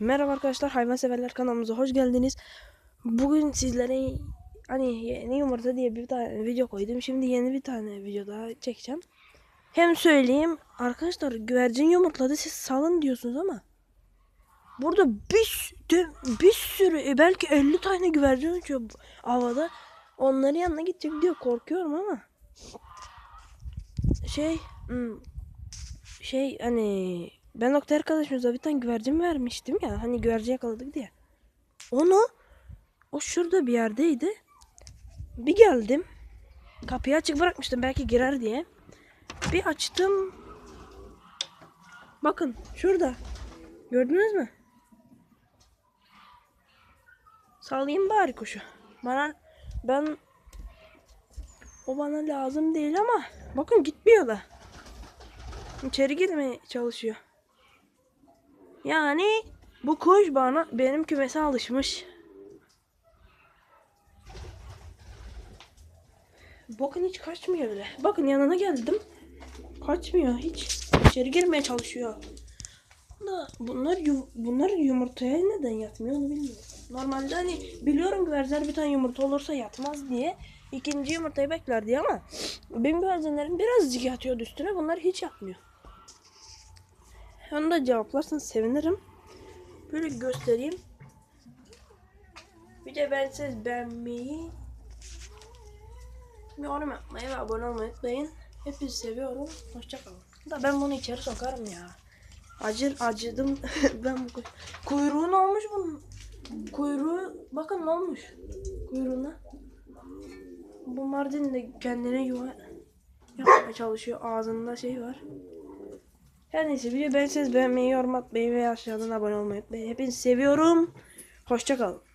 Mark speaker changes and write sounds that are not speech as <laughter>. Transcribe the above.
Speaker 1: Merhaba arkadaşlar hayvan severler kanalımıza hoş geldiniz. Bugün sizlere hani yeni yumurta diye bir tane video koydum. Şimdi yeni bir tane video daha çekeceğim. Hem söyleyeyim arkadaşlar güvercin yumurtladı siz salın diyorsunuz ama burada bir, bir sürü belki 50 tane güvercin uçuyor havada. Onların yanına gidecek diye korkuyorum ama şey hmm, şey hani ben doktor arkadaşımıza bir tane güvercin vermiştim ya hani güvercin yakaladık diye. Onu o şurada bir yerdeydi. Bir geldim. Kapıyı açık bırakmıştım belki girer diye. Bir açtım. Bakın şurada. Gördünüz mü? Sallayayım bari kuşu. Bana ben o bana lazım değil ama bakın gitmiyor da. İçeri girmeye çalışıyor. Yani bu kuş bana benim kümese alışmış. Bakın hiç kaçmıyor bile. Bakın yanına geldim. Kaçmıyor hiç. İçeri girmeye çalışıyor. Da bunlar yu- bunlar yumurtaya neden yatmıyor onu bilmiyorum. Normalde hani biliyorum güvercinler bir tane yumurta olursa yatmaz diye ikinci yumurtayı bekler diye ama benim güvercinlerim birazcık yatıyordu üstüne bunlar hiç yatmıyor. Onu da cevaplarsanız sevinirim. Böyle göstereyim. Bir de ben siz beğenmeyi, yorum yapmayı ve abone olmayı unutmayın. Hepinizi seviyorum. Hoşçakalın. Da ben bunu içeri sokarım ya. Acır acıdım. <laughs> ben bu kuy- kuyruğu ne olmuş bunun? Kuyruğu bakın ne olmuş kuyruğuna. Bu Mardin de kendine yuva yapmaya çalışıyor. Ağzında şey var. Her neyse video beğenseniz beğenmeyi, yorum atmayı ve aşağıdan abone olmayı unutmayın. Hepinizi seviyorum. Hoşçakalın.